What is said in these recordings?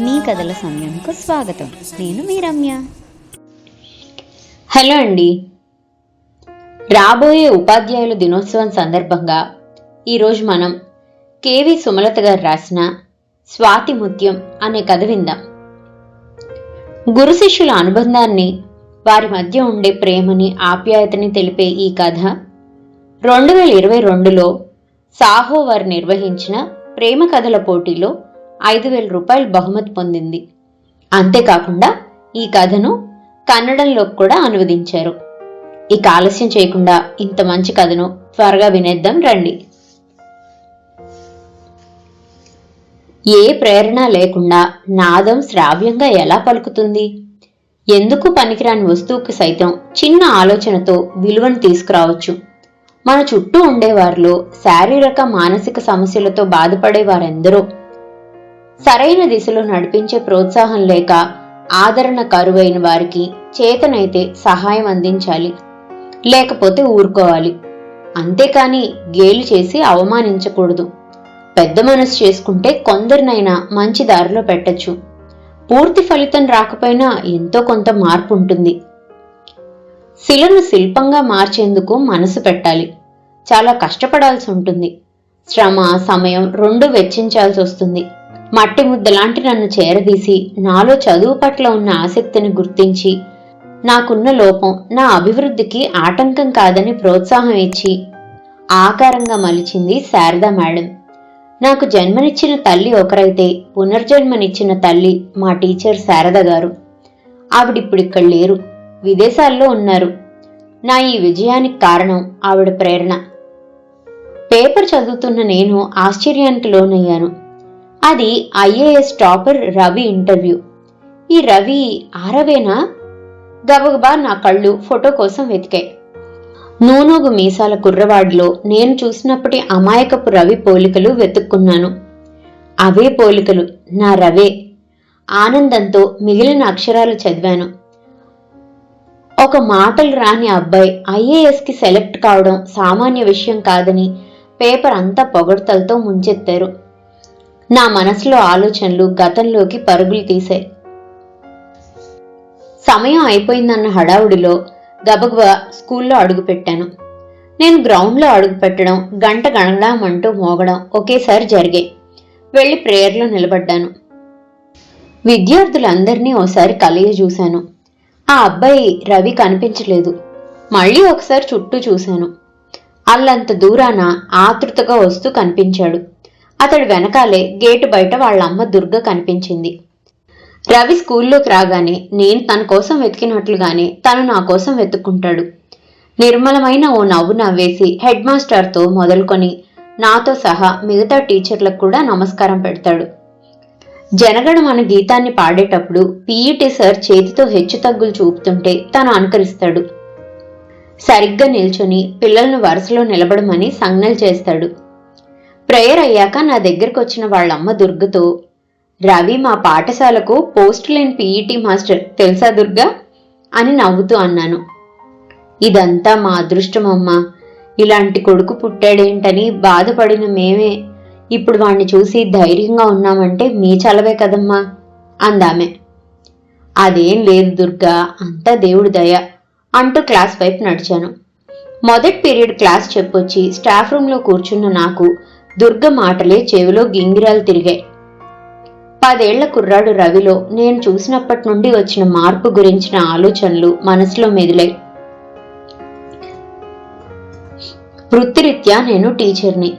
మీ కథల సమయంకు స్వాగతం. నేను మీ రమ్య. హలో అండి. రాబోయే ఉపాధ్యాయుల దినోత్సవం సందర్భంగా ఈరోజు మనం కేవి సుమలత గారు రాసిన స్వాతి ముత్యం అనే కథ విందాం. గురు శిష్యుల అనుబంధాన్ని వారి మధ్య ఉండే ప్రేమని ఆప్యాయతని తెలిపే ఈ కథ రెండు వేల ఇరవై రెండులో సాహో వారు నిర్వహించిన ప్రేమ కథల పోటీలో ఐదు వేల రూపాయలు బహుమతి పొందింది. అంతేకాకుండా ఈ కథను కన్నడంలోకి కూడా అనువదించారు. ఇక ఆలస్యం చేయకుండా ఇంత మంచి కథను త్వరగా వినేద్దాం రండి. ఏ ప్రేరణ లేకుండా నాదం శ్రావ్యంగా ఎలా పలుకుతుంది? ఎందుకు పనికిరాని వస్తువుకి సైతం చిన్న ఆలోచనతో విలువను తీసుకురావచ్చు? మన చుట్టూ ఉండేవారిలో శారీరక మానసిక సమస్యలతో బాధపడే వారెందరో సరైన దిశలో నడిపించే ప్రోత్సాహం లేక ఆదరణ కరువైన వారికి చేతనైతే సహాయం అందించాలి. లేకపోతే ఊరుకోవాలి. అంతేకాని గేలు చేసి అవమానించకూడదు. పెద్ద మనసు చేసుకుంటే కొందరినైనా మంచి దారిలో పెట్టచ్చు. పూర్తి ఫలితం రాకపోయినా ఎంతో కొంత మార్పు ఉంటుంది. శిలను శిల్పంగా మార్చేందుకు మనసు పెట్టాలి. చాలా కష్టపడాల్సి ఉంటుంది. శ్రమ సమయం రెండు వెచ్చించాల్సి వస్తుంది. మట్టి ముద్దలాంటి నన్ను చేరదీసి నాలో చదువు పట్ల ఉన్న ఆసక్తిని గుర్తించి నాకున్న లోపం నా అభివృద్ధికి ఆటంకం కాదని ప్రోత్సాహం ఇచ్చి ఆకారంగా మలిచింది శారదా మేడం. నాకు జన్మనిచ్చిన తల్లి ఒకరైతే పునర్జన్మనిచ్చిన తల్లి మా టీచర్ శారద గారు. ఆవిడిప్పుడిక్కడ లేరు విదేశాల్లో ఉన్నారు. నా ఈ విజయానికి కారణం ఆవిడ ప్రేరణ. పేపర్ చదువుతున్న నేను ఆశ్చర్యానికి లోనయ్యాను. అది ఐఏఎస్ టాపర్ రవి ఇంటర్వ్యూ. ఈ రవి ఆరవేనా? గబగబా నా కళ్ళు ఫోటో కోసం వెతికాయి నూనోగు మీసాల కుర్రవాడిలో నేను చూసినప్పటి అమాయకపు రవి పోలికలు వెతుక్కున్నాను. అవే పోలికలు నా రవే. ఆనందంతో మిగిలిన అక్షరాలు చదివాను. ఒక మాటలు రాని అబ్బాయి ఐఏఎస్కి సెలెక్ట్ కావడం సామాన్య విషయం కాదని పేపర్ అంతా పొగడ్తలతో ముంచెత్తారు. నా మనసులో ఆలోచనలు గతంలోకి పరుగులు తీశాయి. సమయం అయిపోయిందన్న హడావుడిలో గబగబా స్కూల్లో అడుగుపెట్టాను నేను గ్రౌండ్లో అడుగుపెట్టడం గంట గణడం అంటూ మోగడం ఒకేసారి జరిగాయి. వెళ్ళి ప్రేయర్లో నిలబడ్డాను. విద్యార్థులందరినీ ఓసారి కలియ చూశాను. ఆ అబ్బాయి రవి కనిపించలేదు. మళ్ళీ ఒకసారి చుట్టూ చూశాను. అల్లంత దూరాన ఆతృతగా వస్తూ కనిపించాడు. అతడు వెనకాలే గేటు బయట వాళ్ళ అమ్మ దుర్గ కనిపించింది. రవి స్కూల్లోకి రాగానే నేను తన కోసం వెతికినట్లుగానే తను నా కోసం వెతుక్కుంటాడు. నిర్మలమైన ఓ నవ్వు నవ్వేసి హెడ్ మాస్టర్తో మొదలుకొని నాతో సహా మిగతా టీచర్లకు కూడా నమస్కారం పెడతాడు. జనగణ మన గీతాన్ని పాడేటప్పుడు పీఈటీ సార్ చేతితో హెచ్చు తగ్గులు చూపుతుంటే తను అనుకరిస్తాడు. సరిగ్గా నిల్చొని పిల్లలను వరుసలో నిలబడమని సంజ్ఞలు చేస్తాడు. ప్రేయర్ అయ్యాక నా దగ్గరకు వచ్చిన వాళ్ళమ్మ దుర్గతో రవి మా పాఠశాలకు పోస్ట్ లేని పీఈటీ మాస్టర్ తెలుసా దుర్గా అని నవ్వుతూ అన్నాను. ఇదంతా మా అదృష్టమమ్మా. ఇలాంటి కొడుకు పుట్టాడేంటని బాధపడిన మేమే. ఇప్పుడు వాణ్ణి చూసి ధైర్యంగా ఉన్నామంటే మీ చలవే కదమ్మా అందామె. అదేం లేదు దుర్గా అంతా దేవుడి దయ అంటూ క్లాస్ వైపు నడిచాను. మొదటి పీరియడ్ క్లాస్ చెప్పొచ్చి స్టాఫ్ రూమ్లో కూర్చున్న నాకు దుర్గ మాటలే చెవిలో గింగిరాలు తిరిగాయి. పదేళ్ళ కుర్రాడు రవిలో నేను చూసినప్పటి నుండి వచ్చిన మార్పు గురించిన ఆలోచనలు మనసులో మెదిలాయి. వృత్తిరీత్యా నేను టీచర్ని.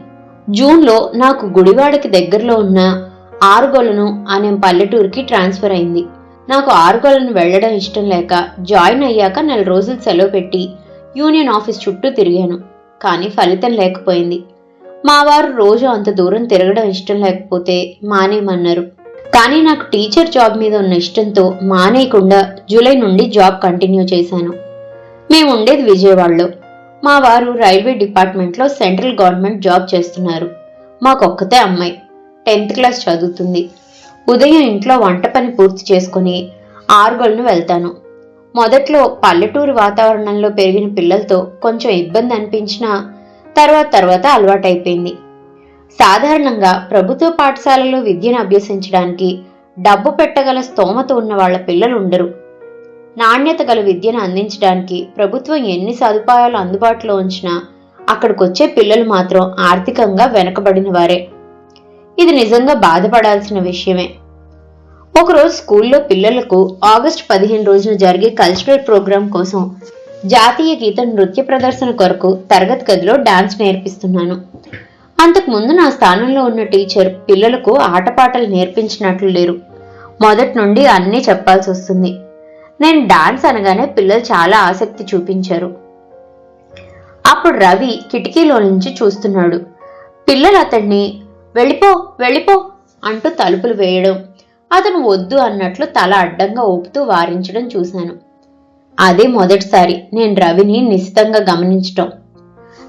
జూన్లో నాకు గుడివాడకి దగ్గరలో ఉన్న ఆరుగొలను అనే పల్లెటూరుకి ట్రాన్స్ఫర్ అయింది. నాకు ఆరుగొలను వెళ్ళడం ఇష్టం లేక జాయిన్ అయ్యాక నెల రోజులు సెలవు పెట్టి యూనియన్ ఆఫీస్ చుట్టూ తిరిగాను. కానీ ఫలితం లేకపోయింది. మా వారు రోజు అంత దూరం తిరగడం ఇష్టం లేకపోతే మానేయమన్నారు కానీ నాకు టీచర్ జాబ్ మీద ఉన్న ఇష్టంతో మానేయకుండా జూలై నుండి జాబ్ కంటిన్యూ చేశాను. మేము ఉండేది విజయవాడలో. మా వారు రైల్వే డిపార్ట్మెంట్లో సెంట్రల్ గవర్నమెంట్ జాబ్ చేస్తున్నారు. మాకొక్కతే అమ్మాయి. టెన్త్ క్లాస్ చదువుతుంది. ఉదయం ఇంట్లో వంట పని పూర్తి చేసుకుని ఆరుగొలను వెళ్తాను. మొదట్లో పల్లెటూరు వాతావరణంలో పెరిగిన పిల్లలతో కొంచెం ఇబ్బంది అనిపించినా తర్వాత తర్వాత అలవాటైపోయింది. సాధారణంగా ప్రభుత్వ పాఠశాలలో విద్యను అభ్యసించడానికి డబ్బు పెట్టగల స్తోమత ఉన్న వాళ్ళ పిల్లలు ఉండరు. నాణ్యత గల విద్యను అందించడానికి ప్రభుత్వం ఎన్ని సదుపాయాలు అందుబాటులో ఉంచినా అక్కడికొచ్చే పిల్లలు మాత్రం ఆర్థికంగా వెనకబడిన వారే. ఇది నిజంగా బాధపడాల్సిన విషయమే. ఒకరోజు స్కూల్లో పిల్లలకు ఆగస్టు పదిహేను రోజున జరిగే కల్చరల్ ప్రోగ్రాం కోసం జాతీయ గీత నృత్య ప్రదర్శన కొరకు తరగతి గదిలో డాన్స్ నేర్పిస్తున్నాను. అంతకు ముందు నా స్థానంలో ఉన్న టీచర్ పిల్లలకు ఆటపాటలు నేర్పించినట్లు లేరు. మొదటి నుండి అన్నీ చెప్పాల్సి వస్తుంది. నేను డాన్స్ అనగానే పిల్లలు చాలా ఆసక్తి చూపించారు. అప్పుడు రవి కిటికీలో నుంచి చూస్తున్నాడు. పిల్లలు అతన్ని వెళ్ళిపో వెళ్ళిపో అంటూ తలుపులు వేయడం అతను వద్దు అన్నట్లు తల అడ్డంగా ఊపుతూ వారించడం చూశాను. అదే మొదటిసారి నేను రవిని నిశితంగా గమనించటం.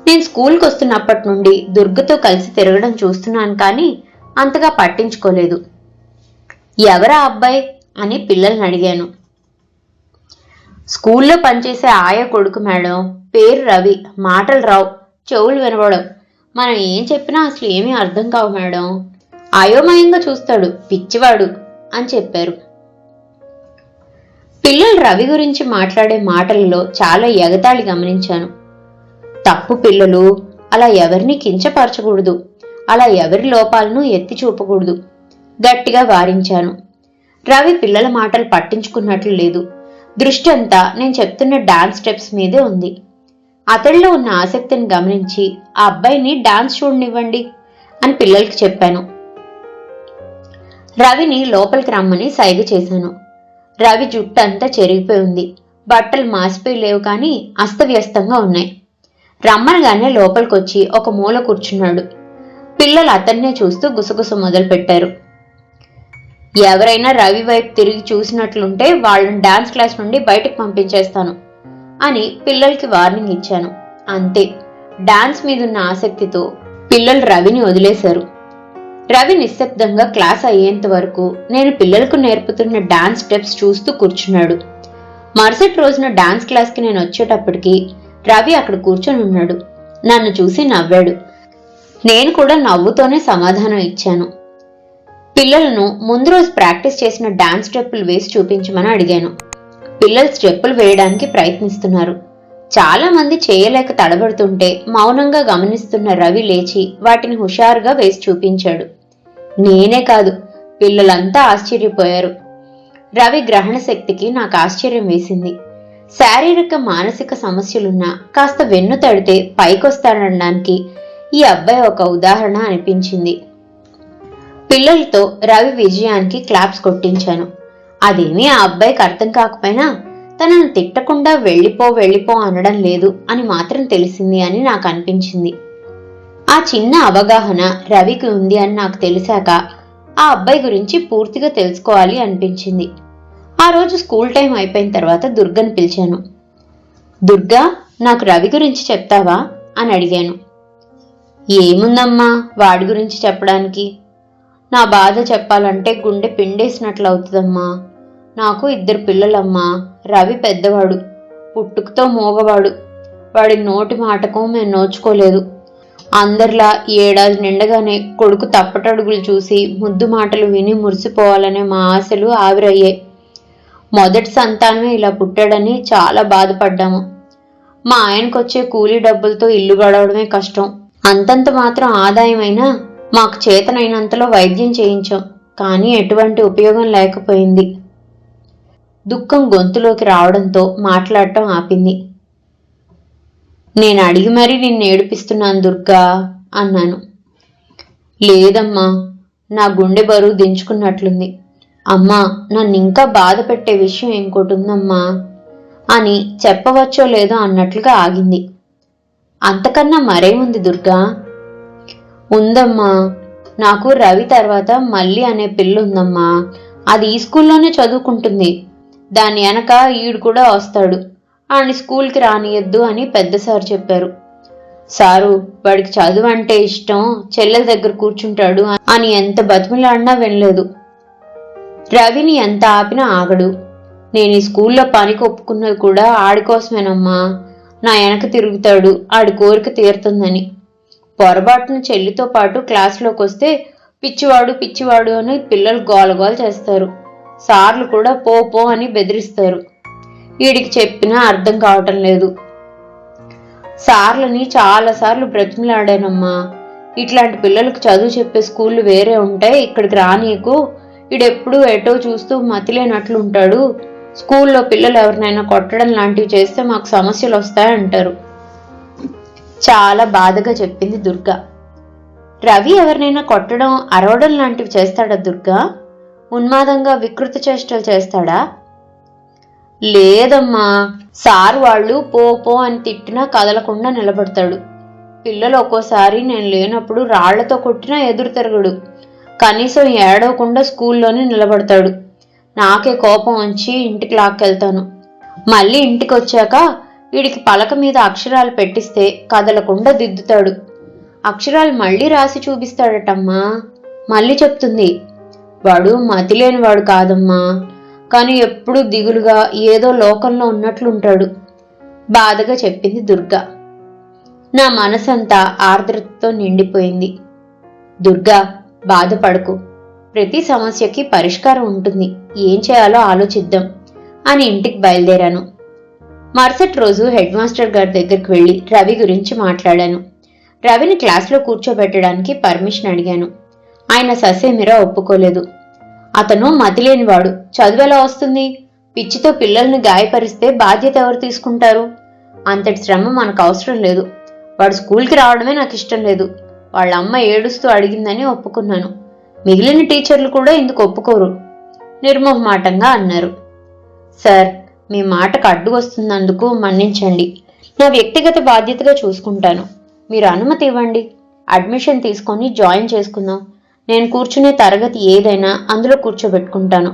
నేను స్కూల్కి వస్తున్నప్పటి నుండి దుర్గతో కలిసి తిరగడం చూస్తున్నాను కానీ అంతగా పట్టించుకోలేదు. ఎవరా అబ్బాయి అని పిల్లల్ని అడిగాను. స్కూల్లో పనిచేసే ఆయ కొడుకు మేడం పేరు రవి మాటలు రావు చెవులు వినబడం మనం ఏం చెప్పినా అసలు ఏమీ అర్థం కావు మేడం. అయోమయంగా చూస్తాడు పిచ్చివాడు అని చెప్పారు. పిల్లలు రవి గురించి మాట్లాడే మాటలలో చాలా ఎగతాళి గమనించాను. తప్పు పిల్లలు అలా ఎవరిని కించపరచకూడదు. అలా ఎవరి లోపాలను ఎత్తి చూపకూడదు. గట్టిగా వారించాను. రవి పిల్లల మాటలు పట్టించుకున్నట్లు లేదు. దృష్టి అంతా నేను చెప్తున్న డాన్స్ స్టెప్స్ మీదే ఉంది. అతడిలో ఉన్న ఆసక్తిని గమనించి ఆ అబ్బాయిని డాన్స్ చూడనివ్వండి అని పిల్లలకి చెప్పాను. రవిని లోపలికి రమ్మని సైగ చేశాను. రవి జుట్టు అంతా చెరిగిపోయి ఉంది. బట్టలు మాసిపోయి లేవు కానీ అస్తవ్యస్తంగా ఉన్నాయి. రమ్మనగానే లోపలికొచ్చి ఒక మూల కూర్చున్నాడు. పిల్లలు అతన్నే చూస్తూ గుసగుస మొదలుపెట్టారు. ఎవరైనా రవి వైపు తిరిగి చూసినట్లుంటే వాళ్ళని డాన్స్ క్లాస్ నుండి బయటకు పంపించేస్తాను అని పిల్లలకి వార్నింగ్ ఇచ్చాను. అంతే. డాన్స్ మీదున్న ఆసక్తితో పిల్లలు రవిని వదిలేశారు. రవి నిశ్శబ్దంగా క్లాస్ అయ్యేంత వరకు నేను పిల్లలకు నేర్పుతున్న డాన్స్ స్టెప్స్ చూస్తూ కూర్చున్నాడు. మరుసటి రోజున డాన్స్ క్లాస్కి నేను వచ్చేటప్పటికి రవి అక్కడ కూర్చొని ఉన్నాడు. నన్ను చూసి నవ్వాడు. నేను కూడా నవ్వుతోనే సమాధానం ఇచ్చాను. పిల్లలను ముందు రోజు ప్రాక్టీస్ చేసిన డాన్స్ స్టెప్పులు వేసి చూపించమని అడిగాను. పిల్లలు స్టెప్పులు వేయడానికి ప్రయత్నిస్తున్నారు. చాలామంది చేయలేక తడబడుతుంటే మౌనంగా గమనిస్తున్న రవి లేచి వాటిని హుషారుగా వేసి చూపించాడు. నేనే కాదు. పిల్లలంతా ఆశ్చర్యపోయారు. రవి గ్రహణ శక్తికి నాకు ఆశ్చర్యం వేసింది. శారీరక మానసిక సమస్యలున్నా కాస్త వెన్ను తడితే పైకొస్తాడనడానికి ఈ అబ్బాయి ఒక ఉదాహరణ అనిపించింది. పిల్లలతో రవి విజయానికి క్లాప్స్ కొట్టించాను. అదేమీ ఆ అబ్బాయికి అర్థం కాకపోయినా తనను తిట్టకుండా వెళ్ళిపో వెళ్ళిపో అనడం లేదు అని మాత్రం తెలిసింది అని నాకు అనిపించింది. ఆ చిన్న అవగాహన రవికి ఉంది అని నాకు తెలిసాక ఆ అబ్బాయి గురించి పూర్తిగా తెలుసుకోవాలి అనిపించింది. ఆ రోజు స్కూల్ టైం అయిపోయిన తర్వాత దుర్గని పిలిచాను. దుర్గా నాకు రవి గురించి చెప్తావా? అని అడిగాను. ఏముందమ్మా వాడి గురించి చెప్పడానికి? నా బాధ చెప్పాలంటే గుండె పిండేసినట్లు అవుతుందమ్మా నాకు ఇద్దరు పిల్లలమ్మా. రవి పెద్దవాడు పుట్టుకతో మోగవాడు. వాడి నోటి మాటకం మేము నోచుకోలేదు. అందరిలా ఏడాది నిండగానే కొడుకు తప్పటడుగులు చూసి ముద్దు మాటలు విని మురిసిపోవాలనే మా ఆశలు ఆవిరయ్యాయి. మొదటి సంతానమే ఇలా పుట్టాడని చాలా బాధపడ్డాము. మా ఆయనకొచ్చే కూలీ డబ్బులతో ఇల్లు గడవడమే కష్టం. అంతంత మాత్రం ఆదాయమైనా మాకు చేతనైనంతలో వైద్యం చేయించాం. కానీ ఎటువంటి ఉపయోగం లేకపోయింది. దుఃఖం గొంతులోకి రావడంతో మాట్లాడటం ఆపింది. నేను అడిగి మరీ నిన్ను ఏడిపిస్తున్నాను దుర్గా అన్నాను. లేదమ్మా నా గుండె బరువు దించుకున్నట్లుంది. అమ్మా నన్ను ఇంకా బాధ పెట్టే విషయం ఇంకోటి ఉందమ్మా అని చెప్పవచ్చో లేదో అన్నట్లుగా ఆగింది. అంతకన్నా మరేముంది దుర్గా? ఉందమ్మా నాకు రవి తర్వాత మళ్ళీ అనే పిల్ల ఉందమ్మా అది ఈ స్కూల్లోనే చదువుకుంటుంది. దాని వెనక ఈడు కూడా వస్తాడు. ఆయన స్కూల్కి రానియద్దు అని పెద్ద సార్ చెప్పారు. సారు వాడికి చదువు అంటే ఇష్టం చెల్లెల దగ్గర కూర్చుంటాడు అని ఎంత బతిమలాడినా వినలేదు. రవిని ఎంత ఆపినా ఆగడు. నేను ఈ స్కూల్లో పనికి ఒప్పుకున్నది కూడా ఆడి కోసమేనమ్మా. నా వెనక తిరుగుతాడు ఆడి కోరిక తీరుతుందని. పొరపాటున చెల్లితో పాటు క్లాస్లోకి వస్తే పిచ్చివాడు పిచ్చివాడు అని పిల్లలు గోలగోల చేస్తారు. సార్లు కూడా పో పో అని బెదిరిస్తారు. వీడికి చెప్పినా అర్థం కావటం లేదు. సార్లని చాలాసార్లు బ్రతిమలాడానమ్మా. ఇట్లాంటి పిల్లలకు చదువు చెప్పే స్కూళ్ళు వేరే ఉంటాయి ఇక్కడికి రానీకు ఈడెప్పుడు ఎటో చూస్తూ మతిలేనట్లు ఉంటాడు స్కూల్లో పిల్లలు ఎవరినైనా కొట్టడం లాంటివి చేస్తే మాకు సమస్యలు వస్తాయంటారు చాలా బాధగా చెప్పింది దుర్గా. రవి ఎవరినైనా కొట్టడం అరవడం లాంటివి చేస్తాడా దుర్గా? ఉన్మాదంగా వికృత చేష్టలు చేస్తాడా? లేదమ్మా సార్ వాళ్ళు పో పో అని తిట్టినా కదలకుండా నిలబడతాడు. పిల్లలు ఒక్కోసారి నేను లేనప్పుడు రాళ్ళతో కొట్టినా ఎదురు తిరగడు. కనీసం ఏడవకుండా స్కూల్లోనే నిలబడతాడు. నాకే కోపం వచ్చి ఇంటికి లాక్కెళ్తాను. మళ్ళీ ఇంటికి వచ్చాక వీడికి పలక మీద అక్షరాలు పెట్టిస్తే కదలకుండా దిద్దుతాడు. అక్షరాలు మళ్ళీ రాసి చూపిస్తాడటమ్మా. మళ్ళీ చెప్తుంది వాడు మతిలేని వాడు కాదమ్మా. కానీ ఎప్పుడూ దిగులుగా ఏదో లోకంలో ఉన్నట్లుంటాడు. బాధగా చెప్పింది దుర్గా. నా మనసంతా ఆర్ద్రతతో నిండిపోయింది. దుర్గా బాధపడకు. ప్రతి సమస్యకి పరిష్కారం ఉంటుంది. ఏం చేయాలో ఆలోచిద్దాం అని ఇంటికి బయలుదేరాను. మరుసటి రోజు హెడ్ మాస్టర్ గారి దగ్గరికి వెళ్ళి రవి గురించి మాట్లాడాను. రవిని క్లాస్లో కూర్చోబెట్టడానికి పర్మిషన్ అడిగాను. ఆయన ససేమిరా ఒప్పుకోలేదు. అతను మతిలేనివాడు. చదువు ఎలా వస్తుంది? పిచ్చితో పిల్లల్ని గాయపరిస్తే బాధ్యత ఎవరు తీసుకుంటారు? అంతటి శ్రమ మనకు అవసరం లేదు. వాడు స్కూల్కి రావడమే నాకు ఇష్టం లేదు. వాళ్ళ అమ్మ ఏడుస్తూ అడిగిందని ఒప్పుకున్నాను. మిగిలిన టీచర్లు కూడా ఇందుకు ఒప్పుకోరు. నిర్మోహమాటంగా అన్నారు. సార్ మీ మాటకు అడ్డు వస్తున్నందుకు మన్నించండి. నా వ్యక్తిగత బాధ్యతగా చూసుకుంటాను. మీరు అనుమతి ఇవ్వండి. అడ్మిషన్ తీసుకొని జాయిన్ చేసుకుందాం. నేను కూర్చునే తరగతి ఏదైనా అందులో కూర్చోబెట్టుకుంటాను.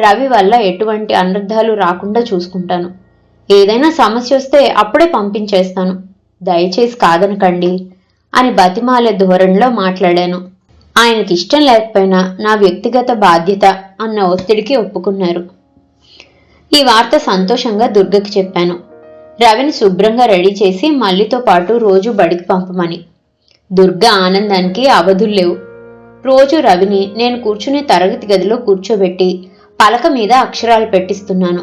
రవి వల్ల ఎటువంటి అనర్థాలు రాకుండా చూసుకుంటాను. ఏదైనా సమస్య వస్తే అప్పుడే పంపించేస్తాను. దయచేసి కాదనకండి అని బతిమాలే ధోరణిలో మాట్లాడాను. ఆయనకి ఇష్టం లేకపోయినా నా వ్యక్తిగత బాధ్యత అన్న ఒత్తిడికి ఒప్పుకున్నారు. ఈ వార్త సంతోషంగా దుర్గకి చెప్పాను. రవిని శుభ్రంగా రెడీ చేసి మల్లితో పాటు రోజు బడికి పంపమని. దుర్గ ఆనందానికి అవధులు లేవు. రోజు రవిని నేను కూర్చునే తరగతి గదిలో కూర్చోబెట్టి పలక మీద అక్షరాలు పెట్టిస్తున్నాను.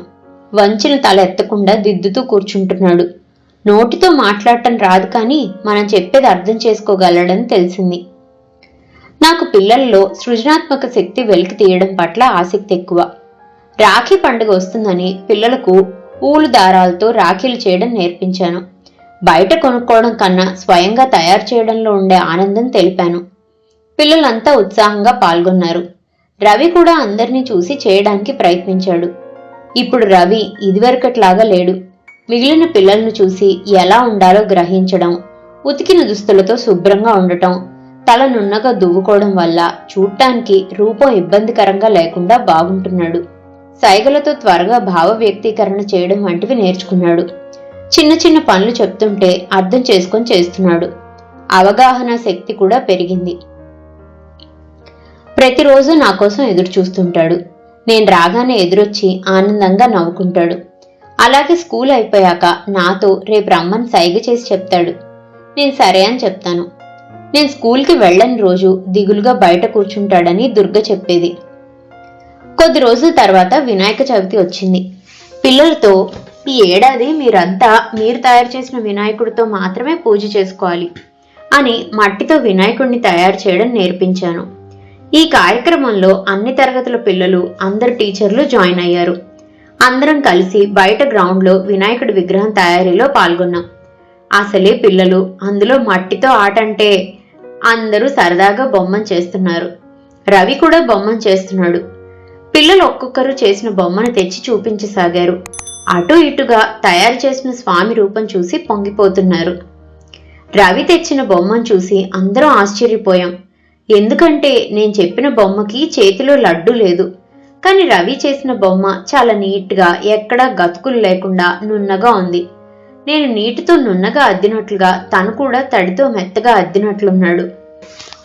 వంచిన తల ఎత్తకుండా దిద్దుతూ కూర్చుంటున్నాడు. నోటితో మాట్లాడటం రాదు కానీ మనం చెప్పేది అర్థం చేసుకోగలడని తెలిసింది. నాకు పిల్లల్లో సృజనాత్మక శక్తి వెలికి తీయడం పట్ల ఆసక్తి ఎక్కువ. రాఖీ పండుగ వస్తుందని పిల్లలకు పూలు దారాలతో రాఖీలు చేయడం నేర్పించాను. బయట కొనుక్కోవడం కన్నా స్వయంగా తయారు చేయడంలో ఉండే ఆనందం తెలిపాను. పిల్లలంతా ఉత్సాహంగా పాల్గొన్నారు. రవి కూడా అందరినీ చూసి చేయడానికి ప్రయత్నించాడు. ఇప్పుడు రవి ఇదివరకట్లాగా లేడు. మిగిలిన పిల్లలను చూసి ఎలా ఉండాలో గ్రహించడం ఉతికిన దుస్తులతో శుభ్రంగా ఉండటం తల నున్నగా దువ్వుకోవడం వల్ల చూడటానికి రూపం ఇబ్బందికరంగా లేకుండా బాగుంటున్నాడు. సైగలతో త్వరగా భావ వ్యక్తీకరణ చేయడం వంటివి నేర్చుకున్నాడు. చిన్న చిన్న పనులు చెప్తుంటే అర్థం చేసుకొని చేస్తున్నాడు. అవగాహన శక్తి కూడా పెరిగింది. ప్రతిరోజు నా కోసం ఎదురు చూస్తుంటాడు. నేను రాగానే ఎదురొచ్చి ఆనందంగా నవ్వుకుంటాడు. అలాగే స్కూల్ అయిపోయాక నాతో రేపు రమ్మని సైగ చేసి చెప్తాడు. నేను సరే అని చెప్తాను. నేను స్కూల్కి వెళ్ళని రోజు దిగులుగా బయట కూర్చుంటాడని దుర్గ చెప్పేది. కొద్ది రోజుల తర్వాత వినాయక చవితి వచ్చింది. పిల్లలతో ఈ ఏడాది మీరంతా మీరు తయారు చేసిన వినాయకుడితో మాత్రమే పూజ చేసుకోవాలి అని మట్టితో వినాయకుడిని తయారు చేయడం నేర్పించాను. ఈ కార్యక్రమంలో అన్ని తరగతుల పిల్లలు అందరు టీచర్లు జాయిన్ అయ్యారు. అందరం కలిసి బయట గ్రౌండ్లో వినాయకుడి విగ్రహం తయారీలో పాల్గొన్నాం. అసలే పిల్లలు అందులో మట్టితో ఆట అంటే అందరూ సరదాగా బొమ్మను చేస్తున్నారు. రవి కూడా బొమ్మను చేస్తున్నాడు. పిల్లలు ఒక్కొక్కరు చేసిన బొమ్మను తెచ్చి చూపించసాగారు. అటు ఇటుగా తయారు చేసిన స్వామి రూపం చూసి పొంగిపోతున్నారు. రవి తెచ్చిన బొమ్మను చూసి అందరం ఆశ్చర్యపోయాం. ఎందుకంటే నేను చెప్పిన బొమ్మకి చేతిలో లడ్డు లేదు. కానీ రవి చేసిన బొమ్మ చాలా నీట్గా ఎక్కడా గతుకులు లేకుండా నున్నగా ఉంది. నేను నీటితో నున్నగా అద్దినట్లుగా తను కూడా తడితో మెత్తగా అద్దినట్లున్నాడు.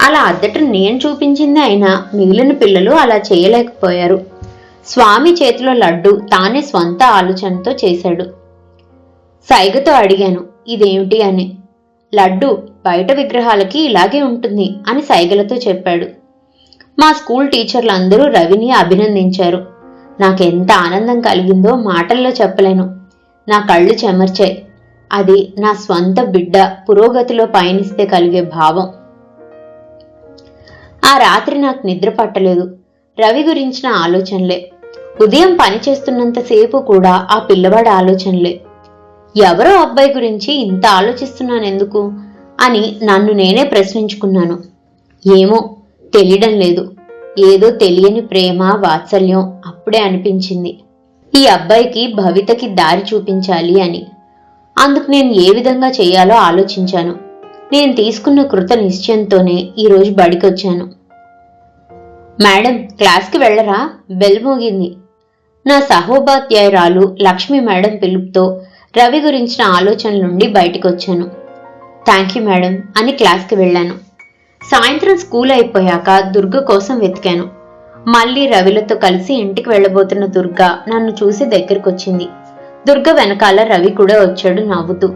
అలా అద్దట నేను చూపించింది అయినా మిగిలిన పిల్లలు అలా చేయలేకపోయారు. స్వామి చేతిలో లడ్డు తానే స్వంత ఆలోచనతో చేశాడు. సైగతో అడిగాను ఇదేమిటి? అని. లడ్డు బయట విగ్రహాలకి ఇలాగే ఉంటుంది అని సైగలతో చెప్పాడు. మా స్కూల్ టీచర్లు అందరూ రవిని అభినందించారు. నాకెంత ఆనందం కలిగిందో మాటల్లో చెప్పలేను. నా కళ్ళు చెమర్చాయి. అది నా స్వంత బిడ్డ పురోగతిలో పయనిస్తే కలిగే భావం. ఆ రాత్రి నాకు నిద్ర పట్టలేదు. రవి గురించిన ఆలోచనలే. ఉదయం పని చేస్తున్నంతసేపు కూడా ఆ పిల్లవాడి ఆలోచనలే. ఎవరో అబ్బాయి గురించి ఇంత ఆలోచిస్తున్నాను ఎందుకు అని నన్ను నేనే ప్రశ్నించుకున్నాను. ఏమో తెలియడం లేదు. ఏదో తెలియని ప్రేమ వాత్సల్యం అప్పుడే అనిపించింది. ఈ అబ్బాయికి భవితకి దారి చూపించాలి అని. అందుకు నేను ఏ విధంగా చేయాలో ఆలోచించాను. నేను తీసుకున్న కృత నిశ్చయంతోనే ఈరోజు బడికొచ్చాను. మేడం క్లాస్కి వెళ్ళరా? బెల్ మోగింది. నా సహోపాధ్యాయురాలు లక్ష్మి మేడం పిలుపుతో రవి గురించిన ఆలోచనల నుండి బయటకు వచ్చాను థ్యాంక్ యూ మేడం అని క్లాస్కి వెళ్ళాను. సాయంత్రం స్కూల్ అయిపోయాక దుర్గ కోసం వెతికాను. మళ్ళీ రవిలతో కలిసి ఇంటికి వెళ్ళబోతున్న దుర్గ నన్ను చూసి దగ్గరికి వచ్చింది దుర్గ వెనకాల రవి కూడా వచ్చాడు నవ్వుతూ.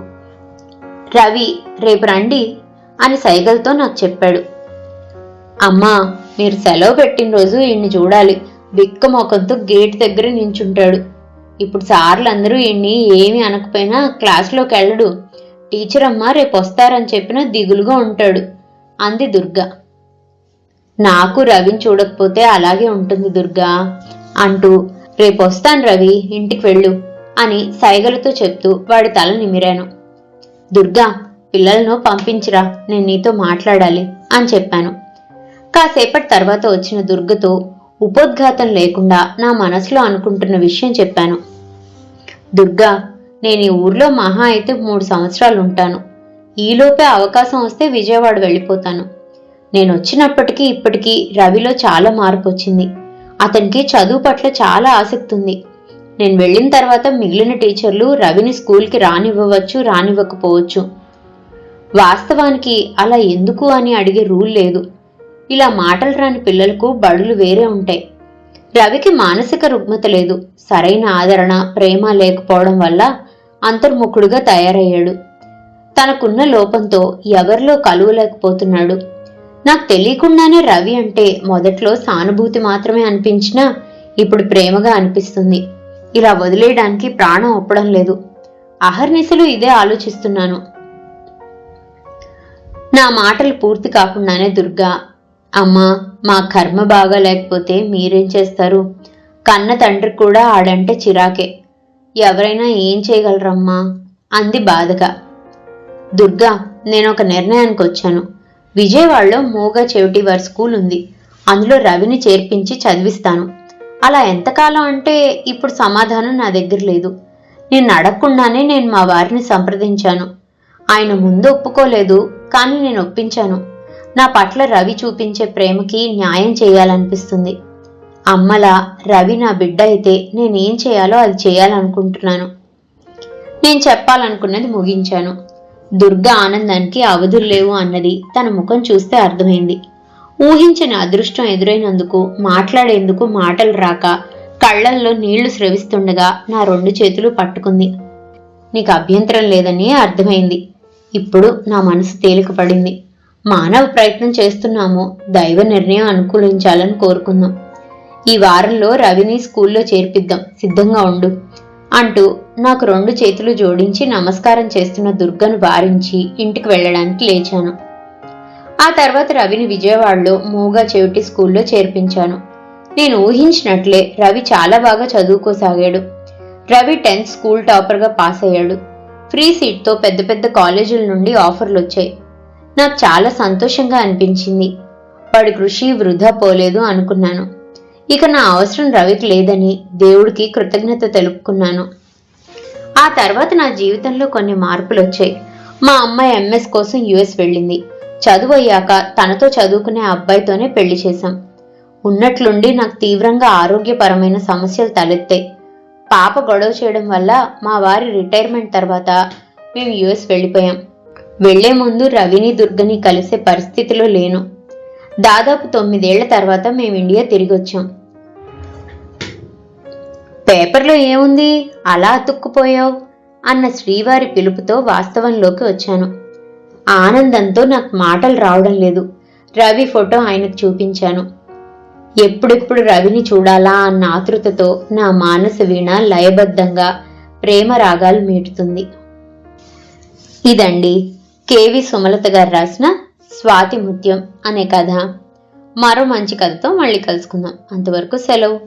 రవి రేపు రండి అని సైగలతో నాకు చెప్పాడు. అమ్మా మీరు సెలవు పెట్టిన రోజు ఈయన్ని చూడాలి. బిక్క మొఖంతో గేట్ దగ్గర నించుంటాడు. ఇప్పుడు సార్లు అందరూ ఈయన్ని ఏమీ అనకపోయినా క్లాస్లోకి వెళ్ళడు. టీచర్ అమ్మ రేపు వస్తారని చెప్పినా దిగులుగా ఉంటాడు. అంది దుర్గా. నాకు రవిని చూడకపోతే అలాగే ఉంటుంది దుర్గా. అంటూ రేపు వస్తాను రవి ఇంటికి వెళ్ళు అని సైగలతో చెప్తూ వాడి తల నిమిరాను. దుర్గా పిల్లలను పంపించిరా నేను నీతో మాట్లాడాలి అని చెప్పాను. కాసేపటి తర్వాత వచ్చిన దుర్గతో ఉపోద్ఘాతం లేకుండా నా మనసులో అనుకుంటున్న విషయం చెప్పాను. దుర్గా నేను ఈ ఊర్లో మహా అయితే మూడు సంవత్సరాలు ఉంటాను ఈలోపే అవకాశం వస్తే విజయవాడ వెళ్ళిపోతాను. నేను వచ్చినప్పటికీ ఇప్పటికీ రవిలో చాలా మార్పు వచ్చింది అతనికి చదువు పట్ల చాలా ఆసక్తి ఉంది నేను వెళ్ళిన తర్వాత మిగిలిన టీచర్లు రవిని స్కూల్కి రానివ్వవచ్చు రానివ్వకపోవచ్చు. వాస్తవానికి అలా ఎందుకు అని అడిగే రూల్ లేదు. ఇలా మాటలు రాని పిల్లలకు బడులు వేరే ఉంటాయి. రవికి మానసిక రుగ్మత లేదు. సరైన ఆదరణ ప్రేమ లేకపోవడం వల్ల అంతర్ముఖుడుగా తయారయ్యాడు. తనకున్న లోపంతో ఎవరిలో కలువలేకపోతున్నాడు నాకు తెలియకుండానే రవి అంటే మొదట్లో సానుభూతి మాత్రమే అనిపించినా ఇప్పుడు ప్రేమగా అనిపిస్తుంది. ఇలా వదిలేయడానికి ప్రాణం ఒప్పడం లేదు. అహర్నిశలు ఇదే ఆలోచిస్తున్నాను. నా మాటలు పూర్తి కాకుండానే దుర్గా అమ్మా మా కర్మ బాగా లేకపోతే మీరేం చేస్తారు? కన్న తండ్రి కూడా ఆడంటే చిరాకే. ఎవరైనా ఏం చేయగలరమ్మా? అంది బాధగా. దుర్గా నేను ఒక నిర్ణయానికి వచ్చాను. విజయవాడలో మూగ చెవిటి వారి స్కూల్ ఉంది. అందులో రవిని చేర్పించి చదివిస్తాను. అలా ఎంతకాలం అంటే ఇప్పుడు సమాధానం నా దగ్గర లేదు. నేను అడగకుండానే నేను మా వారిని సంప్రదించాను. ఆయన ముందు ఒప్పుకోలేదు కానీ నేను ఒప్పించాను. నా పట్ల రవి చూపించే ప్రేమకి న్యాయం చేయాలనిపిస్తుంది. అమ్మలా రవి నా బిడ్డ అయితే నేనేం చేయాలో అది చేయాలనుకుంటున్నాను. నేను చెప్పాలనుకున్నది ముగించాను. దుర్గ ఆనందానికి అవధులు లేవు అన్నది తన ముఖం చూస్తే అర్థమైంది. ఊహించిన అదృష్టం ఎదురైనందుకు మాట్లాడేందుకు మాటలు రాక కళ్ళల్లో నీళ్ళు స్రవిస్తుండగా నా రెండు చేతులు పట్టుకుంది. నీకు అభ్యంతరం లేదని అర్థమైంది. ఇప్పుడు నా మనసు తేలికపడింది. మానవ ప్రయత్నం చేస్తున్నాము. దైవ నిర్ణయం అనుకూలించాలని కోరుకుందాం. ఈ వారంలో రవిని స్కూల్లో చేర్పిద్దాం. సిద్ధంగా ఉండు. అంటూ నాకు రెండు చేతులు జోడించి నమస్కారం చేస్తున్న దుర్గను వారించి ఇంటికి వెళ్ళడానికి లేచాను. ఆ తర్వాత రవిని విజయవాడలో మూగా చెవిటి స్కూల్లో చేర్పించాను. నేను ఊహించినట్లే రవి చాలా బాగా చదువుకోసాగాడు. రవి టెన్త్ స్కూల్ టాపర్గా పాస్ అయ్యాడు ఫ్రీ సీట్తో పెద్ద పెద్ద కాలేజీల నుండి ఆఫర్లు వచ్చాయి నాకు చాలా సంతోషంగా అనిపించింది. వాడి కృషి వృధా పోలేదు అనుకున్నాను. ఇక నా అవసరం రవికి లేదని దేవుడికి కృతజ్ఞత తెలుపుకున్నాను. ఆ తర్వాత నా జీవితంలో కొన్ని మార్పులు వచ్చాయి మా అమ్మాయి ఎంఎస్ కోసం యుఎస్ వెళ్ళింది. చదువు అయ్యాక తనతో చదువుకునే అబ్బాయితోనే పెళ్ళి చేశాం. ఉన్నట్లుండి నాకు తీవ్రంగా ఆరోగ్యపరమైన సమస్యలు తలెత్తాయి. పాప గొడవ చేయడం వల్ల మా వారి రిటైర్మెంట్ తర్వాత మేము యుఎస్ వెళ్ళిపోయాం. వెళ్ళే ముందు రవిని దుర్గని కలిసే పరిస్థితిలో లేను. దాదాపు తొమ్మిదేళ్ళ తర్వాత మేము ఇండియా తిరిగి వచ్చాం పేపర్లో ఏముంది? అలా అతుక్కుపోయావు? అన్న శ్రీవారి పిలుపుతో వాస్తవంలోకి వచ్చాను. ఆనందంతో నాకు మాటలు రావడం లేదు. రవి ఫోటో ఆయనకు చూపించాను. ఎప్పుడెప్పుడు రవిని చూడాలా అన్న ఆతృతతో నా మానస వీణ లయబద్ధంగా ప్రేమ రాగాలు మీటుతుంది. ఇదండి కేవి సుమలత గారు రాసిన స్వాతి ముత్యం అనే కథ. మరో మంచి కథతో మళ్ళీ కలుసుకుందాం. అంతవరకు సెలవు.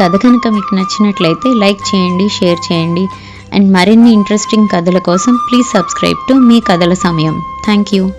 కథ కనుక మీకు నచ్చినట్లయితే లైక్ చేయండి షేర్ చేయండి. అండ్ మరిన్ని ఇంట్రెస్టింగ్ కథల కోసం ప్లీజ్ సబ్స్క్రైబ్ టు మీ కథల సమయం. Thank you